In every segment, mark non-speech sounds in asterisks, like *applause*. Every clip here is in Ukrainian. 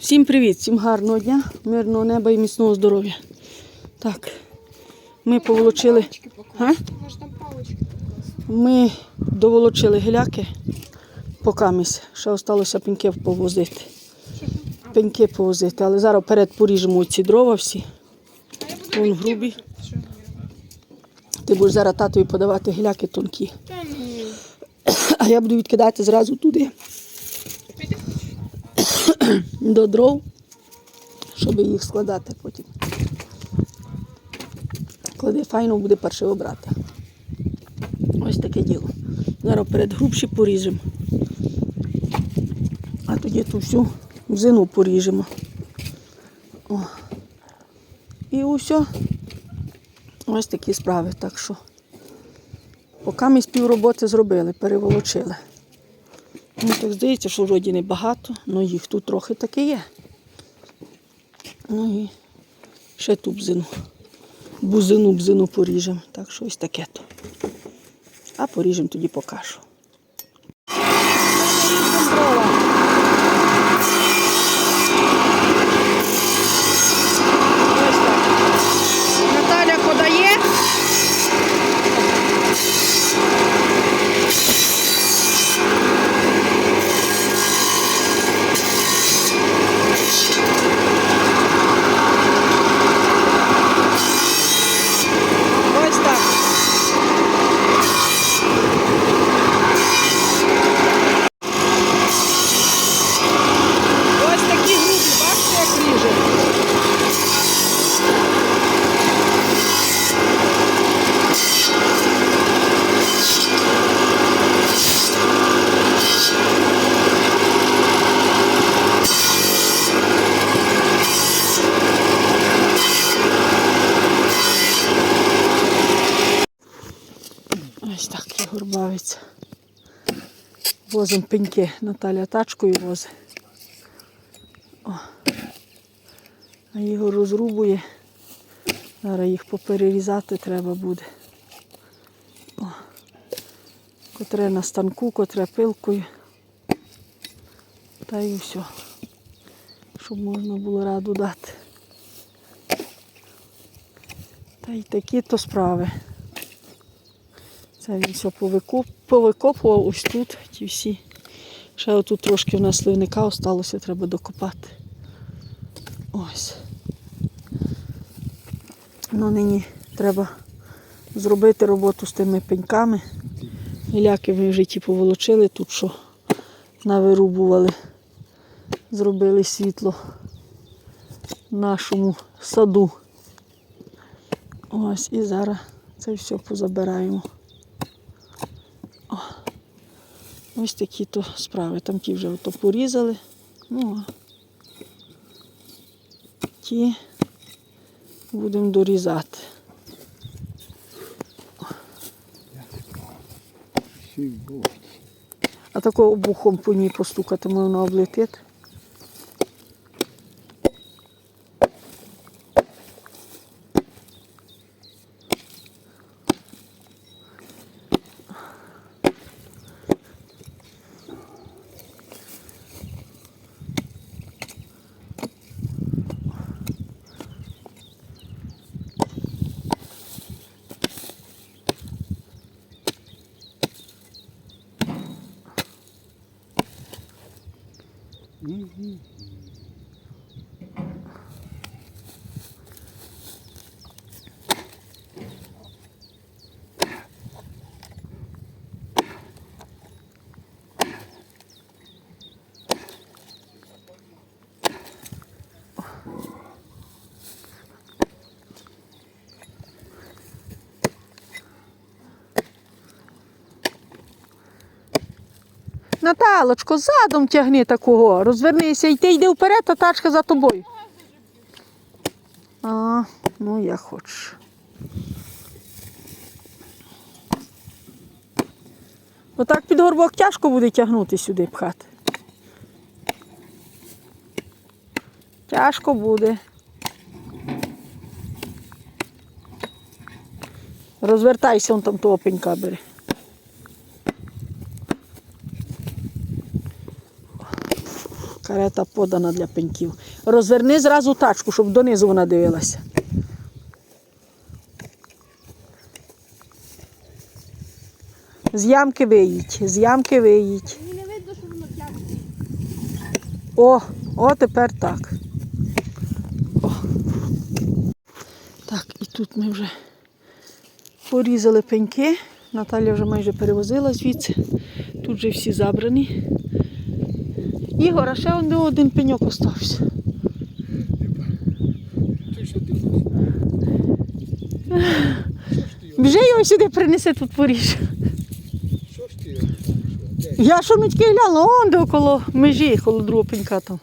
Всім привіт, всім гарного дня, мирного неба і міцного здоров'я. Так, ми поволочили. А? Ми доволочили гіляки покамість. Ще залишилося пеньки повозити. Пеньки повозити, але зараз вперед поріжемо ці дрова всі. Вон грубі. Ти будеш зараз татові подавати гіляки тонкі. А я буду відкидати зразу туди. *clears throat* до дров, щоб їх складати потім. Клади файно буде перше обрати. Ось таке діло. Зараз перед грубші поріжемо. А тоді ту всю взину поріжемо. О. І усе. Ось такі справи. Так що поки ми спів роботи зробили, переволочили. Ну, так здається, що вроді не багато, але їх тут трохи таки є. Ну і ще ту бзину. Бузину, бзину поріжемо. Так що ось таке то. А поріжемо тоді покажу. Ось так. Наталя подає. Ось так. Ось такі грубі, бачите, як ріже. Ось так Ігор бавиться. Возимо пеньки. Наталя тачкою возить. А Ігор розрубує. Зараз їх поперерізати треба буде. О. Котре на станку, котре пилкою. Та і все. Щоб можна було раду дати. Та й такі то справи. Це він все повикоп... повикопував ось тут, ті всі. Ще отут трошки в нас сливника осталося, треба докопати. Ось. Ну, нині треба зробити роботу з тими пеньками. Гіляки ми в житті поволочили, тут що навирубували, зробили світло в нашому саду. Ось і зараз це все позабираємо. Ось такі то справи. Там ті вже ото порізали. Ну, а ті будемо дорізати. А такого обухом по ній постукати можна облетити. Наталочко, задом тягни такого, розвернися і ти йди вперед, а тачка за тобою. А, ну я хочу. Отак під горбок тяжко буде тягнути сюди пхати. Тяжко буде. Розвертайся, он там того бери. Карета подана для пеньків. Розверни зразу тачку, щоб донизу вона дивилася. З ямки виїдь, з ямки виїдь. Мені не видно, що воно п'ятки. О, о, тепер так. О. Так, і тут ми вже порізали пеньки. Наталя вже майже перевозила звідси. Тут вже всі забрані. Ігор, а ще один, один пеньок остався. Біжи його сюди принеси тут поріж. Що ж ти? Я що ми тільки глянула, он де около межі, коло другого пенька там.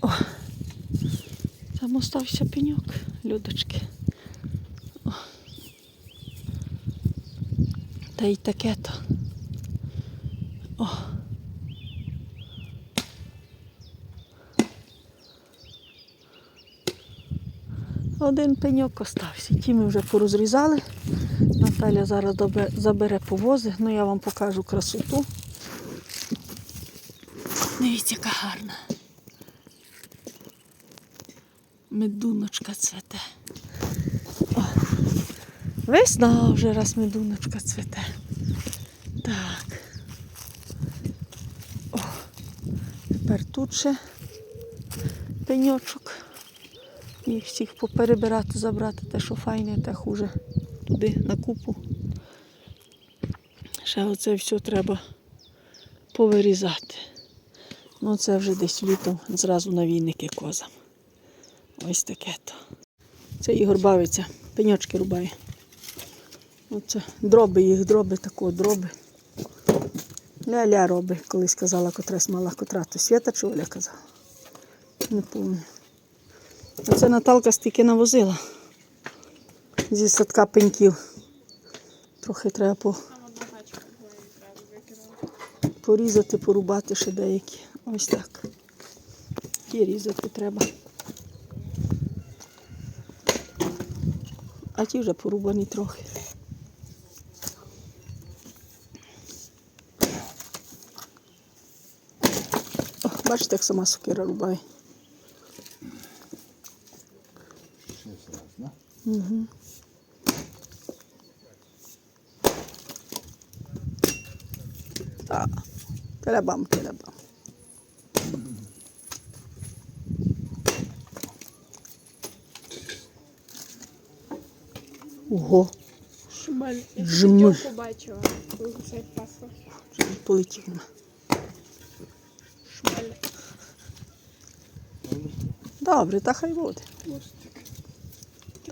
О, там остався пеньок, людочки. О. Та й таке то. Один пеньок остався. Ті ми вже порозрізали. Наталя зараз забере повози, ну я вам покажу красоту. Дивіться, яка гарна. Медуночка цвете. О, весна вже раз медуночка цвете. Так. О, тепер тут ще пеньочок. Їх всіх поперебирати, забрати те, що файне, те хуже туди на купу. Ще оце все треба повирізати. Ну це вже десь літом зразу на війники козам. Ось таке то. Це Ігор бавиться, пеньочки рубає. Оце дроби їх, дроби такого, дроби. Ля-ля роби, колись казала котрась мала котра, то Свята чи Оля казала. Не пам'ятаю. Оце Наталка стільки навозила зі садка пеньків. Трохи треба по, порізати, порубати ще деякі. Ось так. Ті різати треба. А ті вже порубані трохи. О, бачите, як сама сокира рубає. Ще раз, да? Угу. Так, телебам, телебам. Ого, Шмаль. Я Жмаль. побачила, коли це пасла. полетів. Шмаль. Добре, та хай буде. Пластик. Та й лізе. Це як рубати. Телебам. То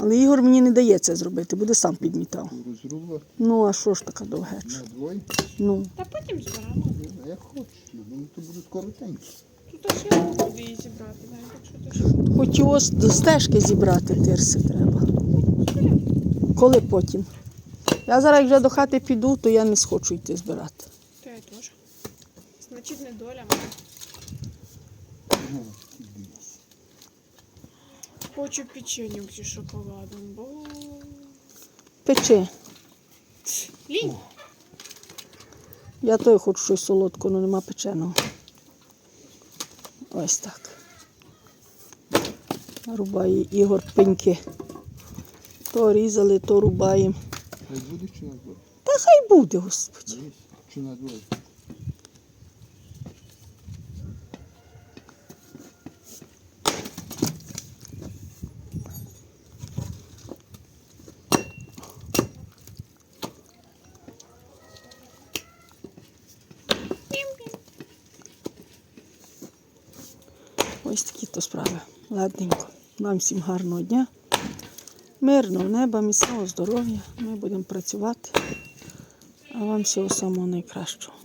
Але Ігор мені не дає це зробити, буде сам підмітав. Розрубати Ну, а що ж така довгеча? Ну, Та потім зберемо. А як хочеш, ну то буде коротенько. Тут ще буде її зібрати, навіть якщо ти що. хоч його до стежки зібрати тирси треба. Коли потім? Я зараз, як вже до хати піду, то я не схочу йти збирати. То я теж. Значить, не доля моя. Хочу печенюк зі шоколадом, бо... Печи. Лінь. Я той хочу щось солодкого, але нема печеного. Ось так. Рубає Ігор пеньки. То різали, то рубаємо. Хай буде чи на двоє? Та хай буде, господи. Чи на двоє? Ось такі то справи. Ладненько. Вам всім гарного дня. Мирного неба, міцного здоров'я. Ми будемо працювати. А вам всього самого найкращого.